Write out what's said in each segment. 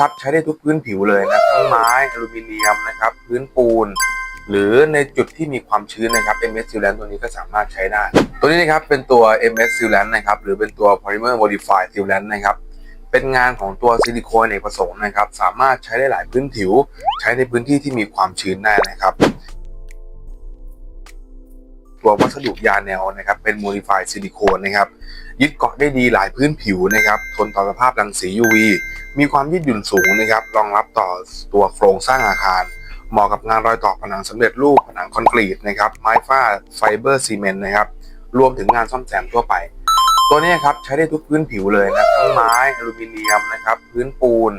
ครับ ใช้ได้ทุกพื้นผิวเลยนะทั้งไม้อลูมิเนียมนะครับ พื้นปูน หรือในจุดที่มีความชื้นนะครับ MS Sealant ตัวนี้ก็สามารถใช้ได้ ตัวนี้นะครับเป็นตัว MS Sealant นะครับ หรือเป็นตัว Polymer Modified Sealant นะครับเป็นงานของตัวซิลิโคนเอกประสงค์นะครับ สามารถใช้ได้หลายพื้นผิว ใช้ในพื้นที่ที่มีความชื้นได้นะครับ ตัววัสดุยาแนวนะครับเป็น Modified Silicone นะครับยึดเกาะได้ดีหลายพื้นผิวนะครับทนต่อสภาพรังสี UV มีความยืดหยุ่นสูงนะครับรองรับต่อตัวโครงสร้างอาคาร เหมาะกับงานรอยต่อผนังสำเร็จรูปผนังคอนกรีตนะครับไม้ฝ้าไฟเบอร์ซีเมนต์นะครับรวมถึงงานซ่อมแซมทั่วไป ตัวนี้ครับใช้ได้ทุกพื้นผิวเลยนะทั้งไม้อลูมิเนียมนะครับพื้นปูน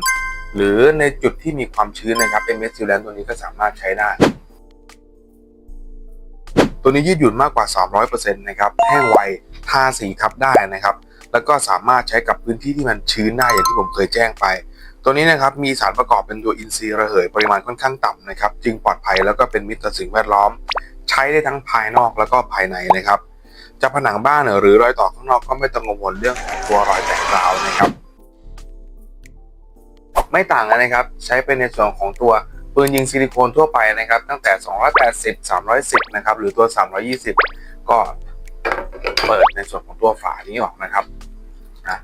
หรือในจุดที่มีความชื้นนะครับ MS Sealant ตัวนี้ก็สามารถใช้ได้ ตัวนี้ยืดหยุ่นมากกว่า 300%นะครับแห้งไวทาสีทับได้นะครับ แล้วก็สามารถใช้กับพื้นที่ที่มันชื้นได้อย่างที่ผมเคยแจ้งไป ตัวนี้นะครับมีสารประกอบเป็นตัวอินทรีย์ระเหยปริมาณค่อนข้างต่ำนะครับ จึงปลอดภัยแล้วก็เป็นมิตรต่อสิ่งแวดล้อม ใช้ได้ทั้งภายนอกแล้วก็ภายในนะครับจะผนังบ้านหรือรอยต่อข้างนอกก็ไม่ต้องกังวลเรื่องของตัวรอยแตกร้าวนะครับ ไม่ต่างกันนะครับ ใช้เป็นในส่วนของตัว ปืนยิงซิลิโคนทั่วไปนะครับ ตั้งแต่ 280 310 นะครับ หรือตัว 320 ก็เปิดในส่วนของตัวฝานี้ออกนะครับนะ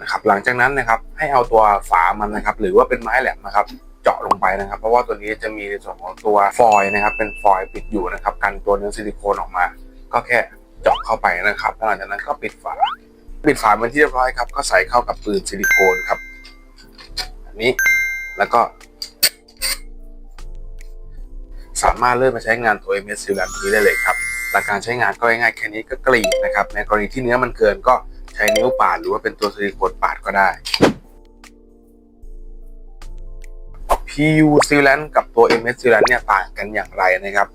นะครับ หลังจากนั้นนะครับให้เอาตัวฝามันนะครับ หรือว่าเป็นไม้แหลมนะครับ เจาะลงไปนะครับ เพราะว่าตัวนี้จะมีในส่วนของตัวฟอยนะครับ เป็นฟอยปิดอยู่นะครับ กันตัวเนื้อซิลิโคนออกมา ก็แค่เจาะเข้าไปนะครับหลังจากนั้นก็ปิดฝา ปิดฝาเป็นที่เรียบร้อยครับ ก็ใส่เข้ากับปืนซิลิโคนครับ อันนี้แล้วก็ สามารถเริ่มมาใช้งานตัว MS Sealant นี้ได้เลยครับหลักการใช้งานก็ง่ายๆแค่นี้ก็กรีดนะครับ ในกรณีที่เนื้อมันเกินก็ใช้นิ้วปาดหรือว่าเป็นตัวซิลิโคนปาดก็ได้ PU Sealant กับตัว MS Sealant เนี่ยต่างกันอย่างไรนะครับ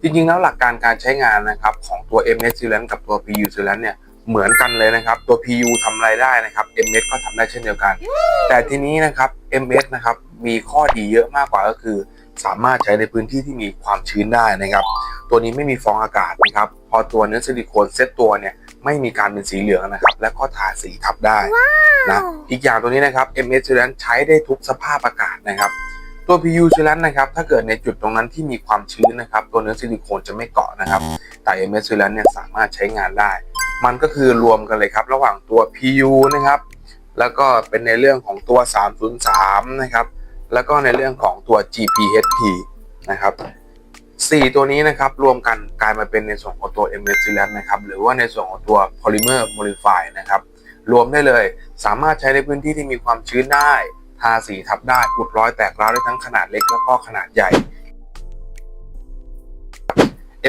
จริงๆแล้วหลักการการใช้งานนะครับของตัว MS Sealant กับตัว PU Sealant เนี่ยเหมือนกันเลยนะครับ ตัว PU ทำอะไรได้นะครับ MS ก็ทำได้เช่นเดียวกัน แต่ทีนี้นะครับ MS นะครับมีข้อดีเยอะมากกว่าก็คือ สามารถใช้ในพื้นที่ที่มีความชื้นได้นะครับ ตัวนี้ไม่มีฟองอากาศนะครับ พอตัวเนื้อซิลิโคนเซตตัวเนี่ยไม่มีการเป็นสีเหลืองนะครับ และก็ทาสีทับได้นะอีกอย่างตัวนี้นะครับ MS Sealant ใช้ได้ทุกสภาพอากาศนะครับตัว PU Sealant นะครับ ถ้าเกิดในจุดตรงนั้นที่มีความชื้นนะครับ ตัวเนื้อซิลิโคนจะไม่เกาะนะครับ แต่ MS Sealant เนี่ยสามารถใช้งานได้ มันก็คือรวมกันเลยครับ ระหว่างตัว PU นะครับ แล้วก็เป็นในเรื่องของตัว 303 นะครับ แล้วก็ในเรื่องของตัว GPHP นะครับสี่ตัวนี้นะครับรวมกันกลายมาเป็นในส่วนของตัว MSUlan นะครับหรือว่าในส่วนของตัว Polymer Modify นะครับรวมได้เลยสามารถใช้ในพื้นที่ที่มีความชื้นได้ ทาสีทับได้อุดรอยแตกร้าวได้ทั้งขนาดเล็กแล้วก็ขนาดใหญ่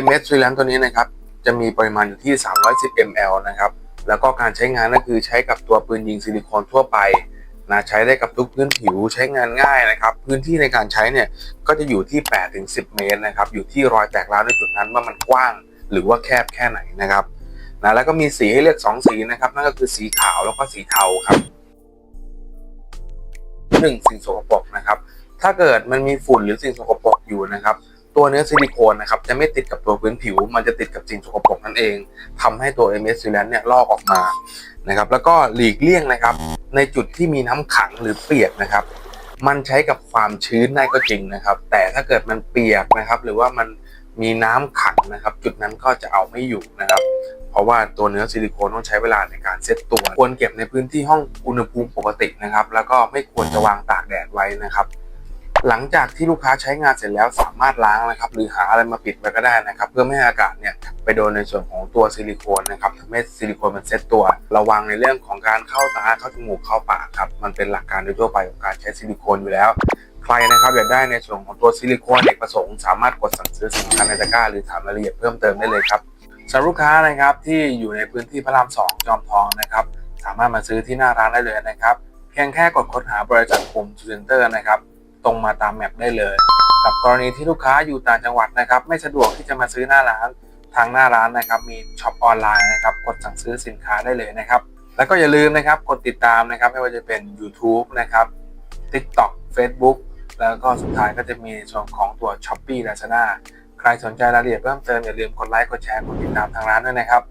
MSUlan ตัวนี้นะครับจะมีปริมาณอยู่ที่ 310 ml นะครับแล้วก็การใช้งานก็คือใช้กับตัวปืนยิงซิลิโคนทั่วไป นะใช้ได้กับทุกพื้นผิวใช้งานง่ายนะครับ พื้นที่ในการใช้เนี่ยก็จะอยู่ที่ 8-10 เมตรนะครับ อยู่ที่รอยแตกร้าวในจุดนั้นว่ามันกว้าง หรือว่าแคบแค่ไหนนะครับนะแล้วก็มีสีให้เลือก 2 สีนะครับ นั่นก็คือสีขาวแล้วก็สีเทาครับหนึ่งสิ่งสกปรกนะครับ ถ้าเกิดมันมีฝุ่นหรือสิ่งสกปรกอยู่นะครับ ตัวเนื้อซิลิโคนนะครับจะไม่ติดกับตัวพื้นผิว มันจะติดกับสิ่งสกปรกนั่นเองทำให้ตัว MS Sealant เนี่ยลอกออกมานะครับแล้วก็หลีกเลี่ยงนะครับ ในจุดที่มีน้ำขังหรือเปียกนะครับ มันใช้กับความชื้นได้ก็จริงนะครับ แต่ถ้าเกิดมันเปียกนะครับ หรือว่ามันมีน้ำขังนะครับ จุดนั้นก็จะเอาไม่อยู่นะครับเพราะว่าตัวเนื้อซิลิโคนต้องใช้เวลาในการเซตตัว ควรเก็บในพื้นที่ห้องอุณหภูมิปกตินะครับ แล้วก็ไม่ควรจะวางตากแดดไว้นะครับ หลังจากที่ลูกค้าใช้งานเสร็จแล้วสามารถล้างนะครับหรือหาอะไรมาปิดไว้ก็ได้นะครับ เพื่อไม่ให้อากาศเนี่ยไปโดนในส่วนของตัวซิลิโคนนะครับทำให้ซิลิโคนมันเซตตัว ระวังในเรื่องของการเข้าตาเข้าจมูกเข้าปากครับมันเป็นหลักการโดยทั่วไปของการใช้ซิลิโคนอยู่แล้วใครนะครับอยากได้ในส่วนของตัวซิลิโคนเอกประสงค์สามารถกดสั่งซื้อสินค้าในตะกร้าหรือถามรายละเอียดเพิ่มเติมได้เลยครับสำหรับลูกค้านะครับที่อยู่ในพื้นที่พระรามสองจอมทองนะครับสามารถมาซื้อที่หน้าร้านได้เลยนะครับ เพียงแค่กดค้นหาบริษัทปุ่มจูเซนเตอร์นะครับ ตรงมาตามแมปได้เลย กับกรณีที่ลูกค้าอยู่ต่างจังหวัดนะครับ ไม่สะดวกที่จะมาซื้อหน้าร้าน ทางหน้าร้านนะครับ มีช็อปออนไลน์นะครับ กดสั่งซื้อสินค้าได้เลยนะครับ แล้วก็อย่าลืมนะครับกดติดตามนะครับ ไม่ว่าจะเป็น YouTube นะครับ TikTok Facebook แล้วก็สุดท้ายก็จะมีส่วนของตัว s h อ p e e Lazada ใครสนใจรายละเอียดเพิ่มเติมอย่าลืมกดไลค์กดแชร์กดติดตามทางร้านด้วยนะครับ